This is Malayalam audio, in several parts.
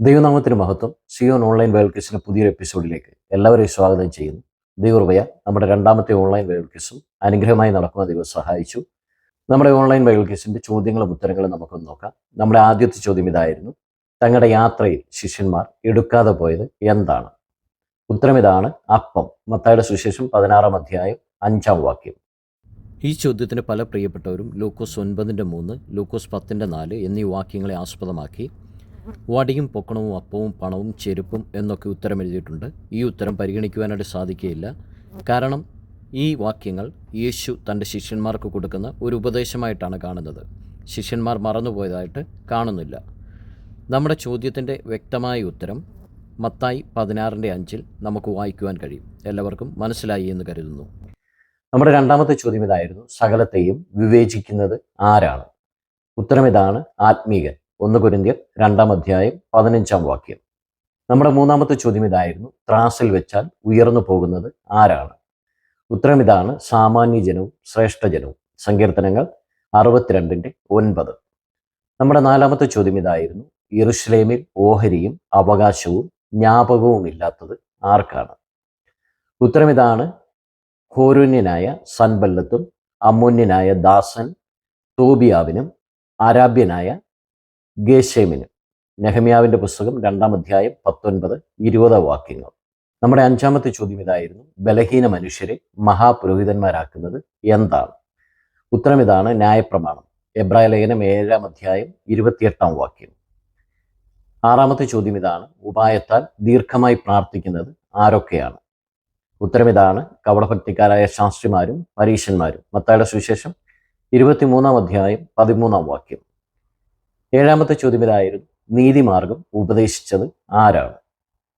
ദൈവനാമത്തിന് മഹത്വം. സിയോൺ ഓൺലൈൻ ക്വിസിന്റെ പുതിയൊരു എപ്പിസോഡിലേക്ക് എല്ലാവരെയും സ്വാഗതം ചെയ്യുന്നു. ദൈവകൃപയ നമ്മുടെ രണ്ടാമത്തെ ഓൺലൈൻ ക്വിസും അനുഗ്രഹമായി നടക്കുന്ന ദൈവം സഹായിച്ചു. നമ്മുടെ ഓൺലൈൻ ക്വിസിന്റെ ചോദ്യങ്ങളും ഉത്തരങ്ങളും നമുക്കൊന്ന് നോക്കാം. നമ്മുടെ ആദ്യത്തെ ചോദ്യം ഇതായിരുന്നു. തങ്ങളുടെ യാത്രയിൽ ശിഷ്യന്മാർ എടുക്കാതെ പോയത് എന്താണ്? ഉത്തരം ഇതാണ് അപ്പം. മത്തായുടെ സുശേഷം പതിനാറാം അധ്യായം അഞ്ചാം വാക്യം. ഈ ചോദ്യത്തിന് പല പ്രിയപ്പെട്ടവരും ലൂക്കോസ് ഒൻപതിന്റെ മൂന്ന് ലൂക്കോസ് പത്തിന്റെ നാല് എന്നീ വാക്യങ്ങളെ ആസ്പദമാക്കി വടിയും പൊക്കണവും അപ്പവും പണവും ചെരുപ്പും എന്നൊക്കെ ഉത്തരം എഴുതിയിട്ടുണ്ട്. ഈ ഉത്തരം പരിഗണിക്കുവാനായിട്ട് സാധിക്കുകയില്ല. കാരണം ഈ വാക്യങ്ങൾ യേശു തന്റെ ശിഷ്യന്മാർക്ക് കൊടുക്കുന്ന ഒരു ഉപദേശമായിട്ടാണ് കാണുന്നത്. ശിഷ്യന്മാർ മറന്നുപോയതായിട്ട് കാണുന്നില്ല. നമ്മുടെ ചോദ്യത്തിന്റെ വ്യക്തമായ ഉത്തരം മത്തായി പതിനാറിന്റെ അഞ്ചിൽ നമുക്ക് വായിക്കുവാൻ കഴിയും. എല്ലാവർക്കും മനസ്സിലായി എന്ന് കരുതുന്നു. നമ്മുടെ രണ്ടാമത്തെ ചോദ്യം ഇതായിരുന്നു. സകലത്തെയും വിവേചിക്കുന്നത് ആരാണ്? ഉത്തരം ഇതാണ് ആത്മീകൻ. ഒന്ന് കുരിന്തിയർ രണ്ടാം അധ്യായം പതിനഞ്ചാം വാക്യം. നമ്മുടെ മൂന്നാമത്തെ ചോദ്യം ഇതായിരുന്നു. ത്രാസിൽ വെച്ചാൽ ഉയർന്നു പോകുന്നത് ആരാണ്? ഉത്തരം ഇതാണ് സാമാന്യ ജനവും ശ്രേഷ്ഠജനവും സങ്കീർത്തനങ്ങൾ അറുപത്തിരണ്ടിന്റെ ഒൻപത്. നമ്മുടെ നാലാമത്തെ ചോദ്യം ഇതായിരുന്നു. ഇറുഷ്ലേമിൽ ഓഹരിയും അവകാശവും ജ്ഞാപകവും ഇല്ലാത്തത് ആർക്കാണ്? ഉത്തരം ഇതാണ് ഹോരുന്യനായ സൻബല്ലത്തും അമ്മോന്യനായ ദാസൻ തോബിയാവിനും അരാബ്യനായ ഗേഷേമിനും നെഹമ്യാവിന്റെ പുസ്തകം രണ്ടാം അധ്യായം പത്തൊൻപത് ഇരുപത് വാക്യങ്ങൾ. നമ്മുടെ അഞ്ചാമത്തെ ചോദ്യം ഇതായിരുന്നു ബലഹീന മനുഷ്യരെ മഹാപുരോഹിതന്മാരാക്കുന്നത് എന്താണ്? ഉത്തരം ഇതാണ് ന്യായപ്രമാണം. എബ്രായ ലേഖനം ഏഴാം അധ്യായം ഇരുപത്തിയെട്ടാം വാക്യം. ആറാമത്തെ ചോദ്യം ഇതാണ് ഉപായത്താൽ ദീർഘമായി പ്രാർത്ഥിക്കുന്നത് ആരൊക്കെയാണ്? ഉത്തരം ഇതാണ് കവളഭക്തിക്കാരായ ശാസ്ത്രിമാരും പരീശന്മാരും. മത്തായുടെ സുവിശേഷം ഇരുപത്തിമൂന്നാം അധ്യായം പതിമൂന്നാം വാക്യം. ഏഴാമത്തെ ചോദ്യം ഇതായിരുന്നു. നീതിമാർഗം ഉപദേശിച്ചത് ആരാണ്?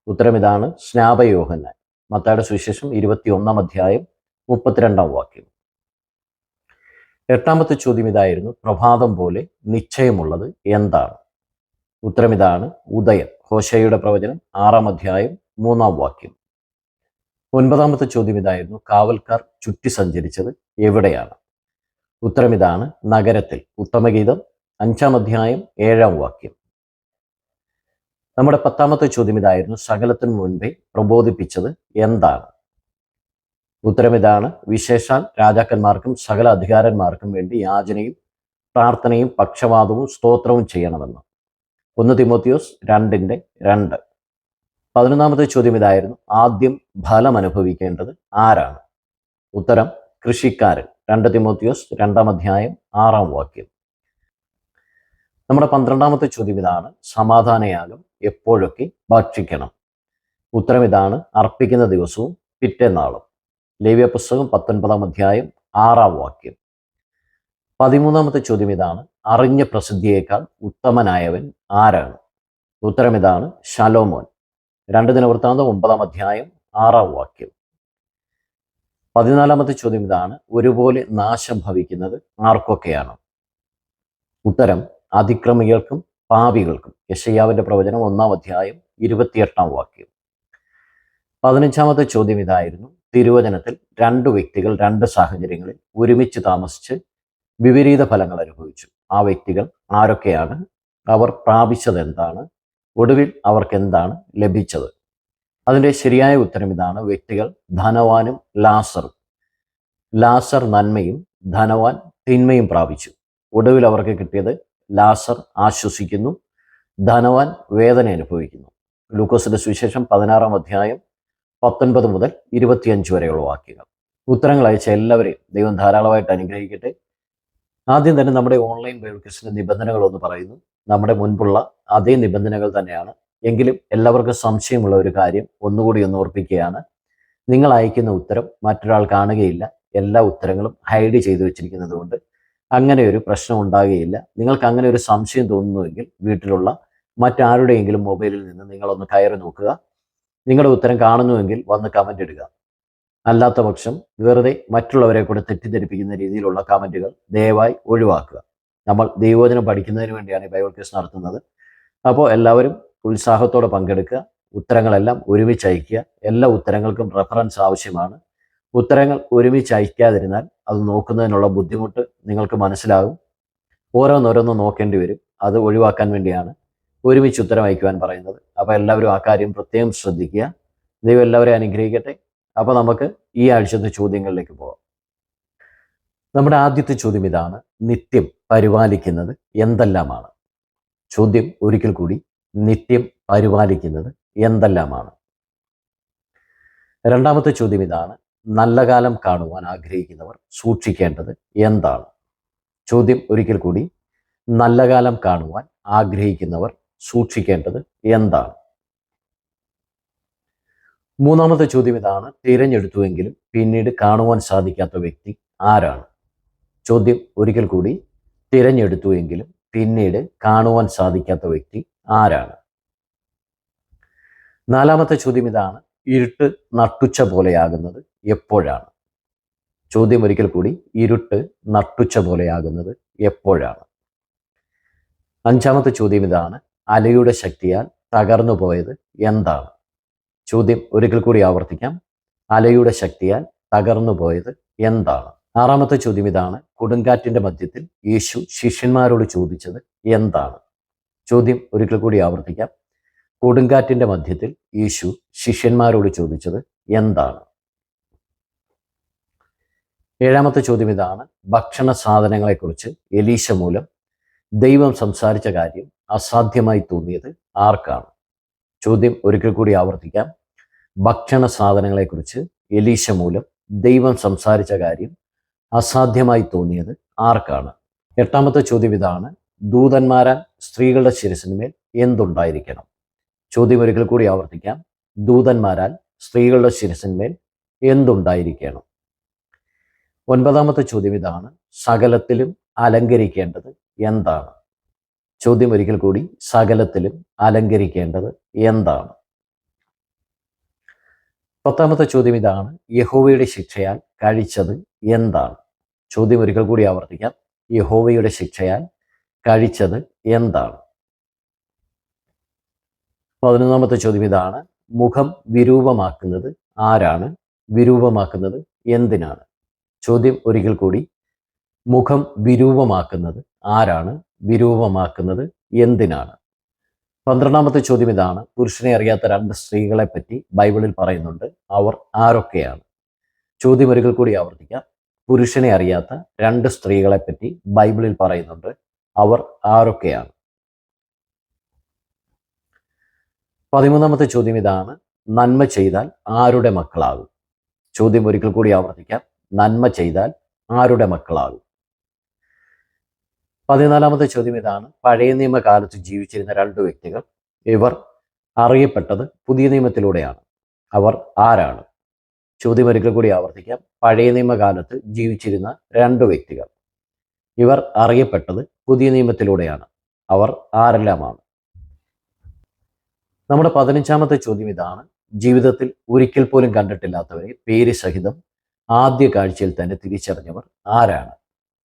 ഉത്തരം ഇതാണ് സ്നാപയോഹന്നാൻ. മത്തായുടെ സുവിശേഷം ഇരുപത്തി ഒന്നാം അധ്യായം മുപ്പത്തിരണ്ടാം വാക്യം. എട്ടാമത്തെ ചോദ്യം ഇതായിരുന്നു പ്രഭാതം പോലെ നിശ്ചയമുള്ളത് എന്താണ്? ഉത്തരം ഇതാണ് ഉദയം ഹോശയുടെ പ്രവചനം ആറാം അധ്യായം മൂന്നാം വാക്യം. ഒൻപതാമത്തെ ചോദ്യം ഇതായിരുന്നു കാവൽക്കാർ ചുറ്റി സഞ്ചരിച്ചത് എവിടെയാണ്? ഉത്തരം ഇതാണ് നഗരത്തിൽ. ഉത്തമഗീതം അഞ്ചാം അധ്യായം ഏഴാം വാക്യം. നമ്മുടെ പത്താമത്തെ ചോദ്യം ഇതായിരുന്നു സകലത്തിനു മുൻപേ പ്രബോധിപ്പിച്ചത് എന്താണ്? ഉത്തരം ഇതാണ് വിശേഷാൽ രാജാക്കന്മാർക്കും സകല അധികാരന്മാർക്കും വേണ്ടി യാചനയും പ്രാർത്ഥനയും പക്ഷപാതവും സ്തോത്രവും ചെയ്യണമെന്ന്. ഒന്ന് തിമോത്തിയോസ് രണ്ടിന്റെ രണ്ട്. പതിനൊന്നാമത്തെ ചോദ്യം ഇതായിരുന്നു ആദ്യം ഫലം അനുഭവിക്കേണ്ടത് ആരാണ്? ഉത്തരം കൃഷിക്കാരൻ. രണ്ട് തിമോത്തിയോസ് രണ്ടാം അധ്യായം ആറാം വാക്യം. നമ്മുടെ പന്ത്രണ്ടാമത്തെ ചോദ്യം ഇതാണ്. സമാധാനയാഗം എപ്പോഴൊക്കെ ഭക്ഷിക്കണം? ഉത്തരം ഇതാണ്. അർപ്പിക്കുന്ന ദിവസവും പിറ്റേന്നാളും. ലേവ്യ പുസ്തകം പത്തൊൻപതാം അധ്യായം ആറാം വാക്യം. പതിമൂന്നാമത്തെ ചോദ്യം ഇതാണ്. അറിഞ്ഞ പ്രസിദ്ധിയേക്കാൾ ഉത്തമനായവൻ ആരാണ്? ഉത്തരം ഇതാണ് ശലോമോൻ. രണ്ട് ദിനവൃത്താന്തം ഒമ്പതാം അധ്യായം ആറാം വാക്യം. പതിനാലാമത്തെ ചോദ്യം ഇതാണ്. ഒരുപോലെ നാശം ഭവിക്കുന്നത് ആർക്കൊക്കെയാണ്? ഉത്തരം അതിക്രമികൾക്കും പാപികൾക്കും. യശയ്യാവിന്റെ പ്രവചനം ഒന്നാം അധ്യായം ഇരുപത്തിയെട്ടാം വാക്യം. പതിനഞ്ചാമത്തെ ചോദ്യം ഇതായിരുന്നു. തിരുവചനത്തിൽ രണ്ട് വ്യക്തികൾ രണ്ട് സാഹചര്യങ്ങളിൽ ഒരുമിച്ച് താമസിച്ച് വിപരീത ഫലങ്ങൾ അനുഭവിച്ചു. ആ വ്യക്തികൾ ആരൊക്കെയാണ്? അവർ പ്രാപിച്ചത് എന്താണ് ഒടുവിൽ അവർക്ക് എന്താണ് ലഭിച്ചത്? അതിന്റെ ശരിയായ ഉത്തരം ഇതാണ്. വ്യക്തികൾ ധനവാനും ലാസറും. ലാസർ നന്മയും ധനവാൻ തിന്മയും പ്രാപിച്ചു. ഒടുവിൽ അവർക്ക് കിട്ടിയത് ലാസർ ആശ്വസിക്കുന്നു. ധനവാൻ വേദന അനുഭവിക്കുന്നു. ലൂക്കോസിന്റെ സുവിശേഷം പതിനാറാം അധ്യായം പത്തൊൻപത് മുതൽ ഇരുപത്തിയഞ്ച് വരെയുള്ള വാക്യങ്ങൾ. ഉത്തരങ്ങൾ അയച്ച എല്ലാവരെയും ദൈവം ധാരാളമായിട്ട് അനുഗ്രഹിക്കട്ടെ. ആദ്യം തന്നെ നമ്മുടെ ഓൺലൈൻ ബൈബിൾ ക്വിസിന്റെ നിബന്ധനകൾ ഒന്ന് പറയുന്നു. നമ്മുടെ മുൻപുള്ള അതേ നിബന്ധനകൾ തന്നെയാണ്. എങ്കിലും എല്ലാവർക്കും സംശയമുള്ള ഒരു കാര്യം ഒന്നുകൂടി ഒന്ന് ഓർപ്പിക്കുകയാണ്. നിങ്ങൾ അയക്കുന്ന ഉത്തരം മറ്റൊരാൾ കാണുകയില്ല. എല്ലാ ഉത്തരങ്ങളും ഹൈഡ് ചെയ്തു വെച്ചിരിക്കുന്നത് കൊണ്ട് അങ്ങനെ ഒരു പ്രശ്നം ഉണ്ടാകുകയില്ല. നിങ്ങൾക്ക് അങ്ങനെ ഒരു സംശയം തോന്നുന്നുവെങ്കിൽ വീട്ടിലുള്ള മറ്റാരുടെയെങ്കിലും മൊബൈലിൽ നിന്ന് നിങ്ങളൊന്ന് കയറി നോക്കുക. നിങ്ങളുടെ ഉത്തരം കാണുന്നുവെങ്കിൽ വന്ന് കമന്റ് ഇടുക. അല്ലാത്ത പക്ഷം വെറുതെ മറ്റുള്ളവരെ കൂടെ തെറ്റിദ്ധരിപ്പിക്കുന്ന രീതിയിലുള്ള കമന്റുകൾ ദയവായി ഒഴിവാക്കുക. നമ്മൾ ദൈവോചനം പഠിക്കുന്നതിന് വേണ്ടിയാണ് ഈ ബൈബിൾ ക്വിസ് നടത്തുന്നത്. അപ്പോൾ എല്ലാവരും ഉത്സാഹത്തോടെ പങ്കെടുക്കുക. ഉത്തരങ്ങളെല്ലാം ഒരുമിച്ച് അയക്കുക എല്ലാ ഉത്തരങ്ങൾക്കും റെഫറൻസ് ആവശ്യമാണ്. ഉത്തരങ്ങൾ ഒരുമിച്ച് അയക്കാതിരുന്നാൽ അത് നോക്കുന്നതിനുള്ള ബുദ്ധിമുട്ട് നിങ്ങൾക്ക് മനസ്സിലാകും. ഓരോന്നോരോന്ന് നോക്കേണ്ടി വരും. അത് ഒഴിവാക്കാൻ വേണ്ടിയാണ് ഒരുമിച്ച് ഉത്തരം അയക്കുവാൻ പറയുന്നത്. അപ്പോൾ എല്ലാവരും ആ കാര്യം പ്രത്യേകം ശ്രദ്ധിക്കുക. ദൈവം എല്ലാവരെയും അനുഗ്രഹിക്കട്ടെ. അപ്പോൾ നമുക്ക് ഈ ആഴ്ചത്തെ ചോദ്യങ്ങളിലേക്ക് പോകാം നമ്മുടെ ആദ്യത്തെ ചോദ്യം ഇതാണ്. നിത്യം പരിപാലിക്കുന്നത് എന്തെല്ലാമാണ്? ചോദ്യം ഒരിക്കൽ കൂടി. നിത്യം പരിപാലിക്കുന്നത് എന്തെല്ലാമാണ്? രണ്ടാമത്തെ ചോദ്യം ഇതാണ്. നല്ല കാലം കാണുവാൻ ആഗ്രഹിക്കുന്നവർ സൂക്ഷിക്കേണ്ടത് എന്താണ്? ചോദ്യം ഒരിക്കൽ കൂടി. നല്ല കാലം കാണുവാൻ ആഗ്രഹിക്കുന്നവർ സൂക്ഷിക്കേണ്ടത് എന്താണ്? മൂന്നാമത്തെ ചോദ്യം ഇതാണ്. തിരഞ്ഞെടുത്തുവെങ്കിലും പിന്നീട് കാണുവാൻ സാധിക്കാത്ത വ്യക്തി ആരാണ്? ചോദ്യം ഒരിക്കൽ കൂടി. തിരഞ്ഞെടുത്തുവെങ്കിലും പിന്നീട് കാണുവാൻ സാധിക്കാത്ത വ്യക്തി ആരാണ്? നാലാമത്തെ ചോദ്യം ഇതാണ്. ഇരുട്ട് നട്ടുച്ച പോലെയാകുന്നത് എപ്പോഴാണ്? ചോദ്യം ഒരിക്കൽ കൂടി ഇരുട്ട് നട്ടുച്ച പോലെയാകുന്നത് എപ്പോഴാണ്? അഞ്ചാമത്തെ ചോദ്യം ഇതാണ് അലയുടെ ശക്തിയാൽ തകർന്നു പോയത് എന്താണ്? ചോദ്യം ഒരിക്കൽ കൂടി ആവർത്തിക്കാം അലയുടെ ശക്തിയാൽ തകർന്നു പോയത് എന്താണ്? ആറാമത്തെ ചോദ്യം ഇതാണ് കൊടുങ്കാറ്റിന്റെ മധ്യത്തിൽ യേശു ശിഷ്യന്മാരോട് ചോദിച്ചത് എന്താണ്? ചോദ്യം ഒരിക്കൽ കൂടി ആവർത്തിക്കാം കൊടുങ്കാറ്റിന്റെ മധ്യത്തിൽ യേശു ശിഷ്യന്മാരോട് ചോദിച്ചത് എന്താണ്? ഏഴാമത്തെ ചോദ്യം ഇതാണ്. ഭക്ഷണ സാധനങ്ങളെക്കുറിച്ച് എലീശ മൂലം ദൈവം സംസാരിച്ച കാര്യം അസാധ്യമായി തോന്നിയത് ആർക്കാണ്? ചോദ്യം ഒരിക്കൽ കൂടി ആവർത്തിക്കാം. ഭക്ഷണ സാധനങ്ങളെക്കുറിച്ച് എലീശ മൂലം ദൈവം സംസാരിച്ച കാര്യം അസാധ്യമായി തോന്നിയത് ആർക്കാണ്? എട്ടാമത്തെ ചോദ്യം ഇതാണ്. ദൂതന്മാരാൻ സ്ത്രീകളുടെ ശിരസിന്മേൽ എന്തുണ്ടായിരിക്കണം? ചോദ്യം ഒരിക്കൽ കൂടി ആവർത്തിക്കാം. ദൂതന്മാരാൽ സ്ത്രീകളുടെ ശിരസിന്മേൽ എന്തുണ്ടായിരിക്കണം? ഒൻപതാമത്തെ ചോദ്യം ഇതാണ്. സകലത്തിലും അലങ്കരിക്കേണ്ടത് എന്താണ്? ചോദ്യം ഒരിക്കൽ കൂടി. സകലത്തിലും അലങ്കരിക്കേണ്ടത് എന്താണ്? പത്താമത്തെ ചോദ്യം ഇതാണ്. യഹോവയുടെ ശിക്ഷയാൽ കഴിച്ചത് എന്താണ്? ചോദ്യം ഒരിക്കൽ കൂടി ആവർത്തിക്കാം. യഹോവയുടെ ശിക്ഷയാൽ കഴിച്ചത് എന്താണ്? പതിനൊന്നാമത്തെ ചോദ്യം ഇതാണ്. മുഖം വിരൂപമാക്കുന്നത് ആരാണ്? വിരൂപമാക്കുന്നത് എന്തിനാണ്? ചോദ്യം ഒരിക്കൽ കൂടി. മുഖം വിരൂപമാക്കുന്നത് ആരാണ്? വിരൂപമാക്കുന്നത് എന്തിനാണ്? പന്ത്രണ്ടാമത്തെ ചോദ്യം ഇതാണ്. പുരുഷനെ അറിയാത്ത രണ്ട് സ്ത്രീകളെ പറ്റി ബൈബിളിൽ പറയുന്നുണ്ട്. അവർ ആരൊക്കെയാണ്? ചോദ്യം ഒരിക്കൽ കൂടി ആവർത്തിക്കാം. പുരുഷനെ അറിയാത്ത രണ്ട് സ്ത്രീകളെ പറ്റി ബൈബിളിൽ പറയുന്നുണ്ട്. അവർ ആരൊക്കെയാണ്? പതിമൂന്നാമത്തെ ചോദ്യം ഇതാണ്. നന്മ ചെയ്താൽ ആരുടെ മക്കളാകും? ചോദ്യം ഒരിക്കൽ കൂടി ആവർത്തിക്കാം. നന്മ ചെയ്താൽ ആരുടെ മക്കളാകും? പതിനാലാമത്തെ ചോദ്യം ഇതാണ്. പഴയ നിയമകാലത്ത് ജീവിച്ചിരുന്ന രണ്ട് വ്യക്തികൾ. ഇവർ അറിയപ്പെട്ടത് പുതിയ നിയമത്തിലൂടെയാണ്. അവർ ആരാണ്? ചോദ്യം ഒരിക്കൽ കൂടി ആവർത്തിക്കാം. പഴയ നിയമകാലത്ത് ജീവിച്ചിരുന്ന രണ്ട് വ്യക്തികൾ. ഇവർ അറിയപ്പെട്ടത് പുതിയ നിയമത്തിലൂടെയാണ്. അവർ ആരെല്ലാമാണ്? നമ്മുടെ പതിനഞ്ചാമത്തെ ചോദ്യം ഇതാണ്. ജീവിതത്തിൽ ഒരിക്കൽ പോലും കണ്ടിട്ടില്ലാത്തവരെ പേര് സഹിതം ആദ്യ കാഴ്ചയിൽ തന്നെ തിരിച്ചറിഞ്ഞവർ ആരാണ്?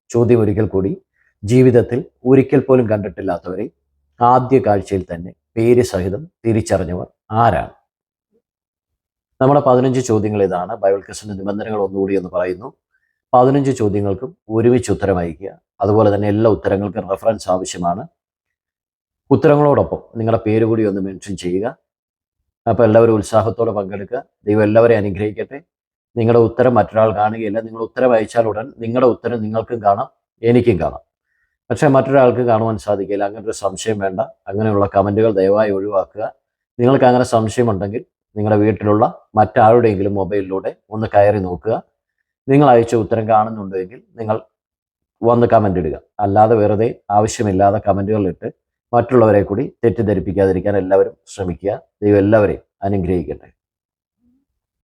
ചോദ്യം ഒരിക്കൽ കൂടി. ജീവിതത്തിൽ ഒരിക്കൽ പോലും കണ്ടിട്ടില്ലാത്തവരെ ആദ്യ കാഴ്ചയിൽ തന്നെ പേര് സഹിതം തിരിച്ചറിഞ്ഞവർ ആരാണ്? നമ്മുടെ പതിനഞ്ച് ചോദ്യങ്ങൾ ഇതാണ്. ബൈബിൾ ക്വസ്റ്റിന്റെ നിബന്ധനകൾ ഒന്നുകൂടി എന്ന് പറയുന്നു. പതിനഞ്ച് ചോദ്യങ്ങൾക്കും ഒരുമിച്ച് ഉത്തരം അയക്കുക അതുപോലെ തന്നെ എല്ലാ ഉത്തരങ്ങൾക്കും റെഫറൻസ് ആവശ്യമാണ്. ഉത്തരങ്ങളോടൊപ്പം നിങ്ങളുടെ പേര് കൂടി ഒന്ന് മെൻഷൻ ചെയ്യുക. അപ്പോൾ എല്ലാവരും ഉത്സാഹത്തോടെ പങ്കെടുക്കുക. ദൈവം എല്ലാവരെയും അനുഗ്രഹിക്കട്ടെ. നിങ്ങളുടെ ഉത്തരം മറ്റൊരാൾ കാണുകയില്ല. നിങ്ങൾ ഉത്തരം അയച്ചാൽ ഉടൻ നിങ്ങളുടെ ഉത്തരം നിങ്ങൾക്കും കാണാം എനിക്കും കാണാം. പക്ഷേ മറ്റൊരാൾക്ക് കാണുവാൻ സാധിക്കില്ല. അങ്ങനെ ഒരു സംശയം വേണ്ട. അങ്ങനെയുള്ള കമന്റുകൾ ദയവായി ഒഴിവാക്കുക. നിങ്ങൾക്ക് അങ്ങനെ സംശയമുണ്ടെങ്കിൽ നിങ്ങളുടെ വീട്ടിലുള്ള മറ്റാരുടെയെങ്കിലും മൊബൈലിലൂടെ ഒന്ന് കയറി നോക്കുക. നിങ്ങൾ അയച്ച ഉത്തരം കാണുന്നുണ്ടെങ്കിൽ നിങ്ങൾ വന്ന് കമന്റ് ഇടുക. അല്ലാതെ വെറുതെ ആവശ്യമില്ലാതെ കമന്റുകൾ ഇട്ട് മറ്റുള്ളവരെ കൂടി തെറ്റിദ്ധരിപ്പിക്കാതിരിക്കാൻ എല്ലാവരും ശ്രമിക്കുക. ദൈവം എല്ലാവരെയും അനുഗ്രഹിക്കട്ടെ.